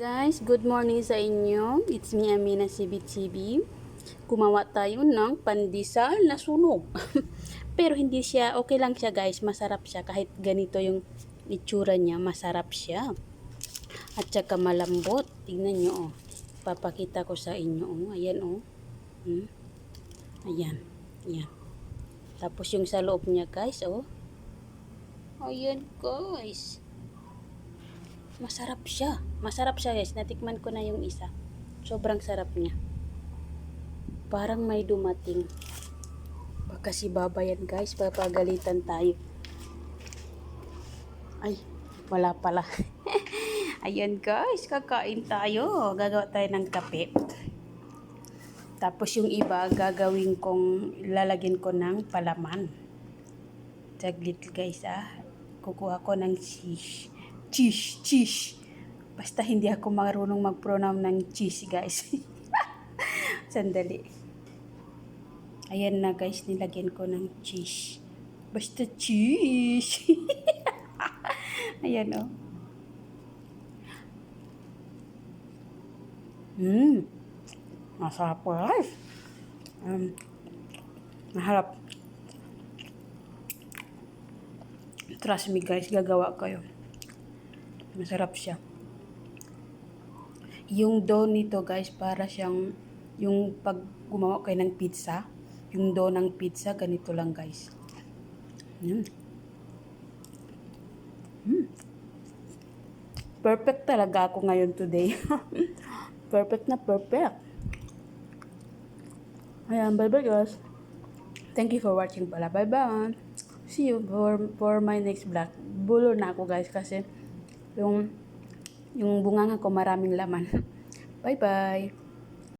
Guys, good morning sa inyo. It's me, Amina Sibi-Sibi. Gumawa tayo ng pandesal na sunog. Pero hindi siya, okay lang siya guys, masarap siya. Kahit ganito yung itsura niya, masarap siya. At saka malambot. Tingnan nyo, oh. Papakita ko sa inyo, oh. Ayan, oh. Hmm? Ayan. Ayan. Tapos yung sa loob niya, guys, oh. Ayan, guys. Masarap siya. Masarap siya, guys. Natikman ko na yung isa. Sobrang sarap niya. Parang may dumating. Baka si Baba yan, guys. Papagalitan tayo. Ay, wala pala. Ayan, guys. Kakain tayo. Gagawa tayo ng kape. Tapos yung iba, gagawin kong, lalagyan ko ng palaman. Saglit guys ah. Kukuha ko ng cheese. Cheese, cheese. Basta hindi ako marunong mag-pronoun ng cheese guys. Sandali. Ayan na guys, nilagyan ko ng cheese. Basta cheese. Ayan oh. Mmm. Masarap po guys. Um, maharap. Trust me guys, gagawa kayo. Masarap siya. Yung dough nito guys, para siyang yung pag gumawa kayo ng pizza, yung dough ng pizza, ganito lang guys. Mm. Mm. Perfect talaga ako ngayon today. perfect na perfect. Ayan, bye-bye guys. Thank you for watching pala. Bye-bye. See you for, for my next vlog. Bulo na ako guys kasi yung yung bunganga ko maraming laman. Bye-bye.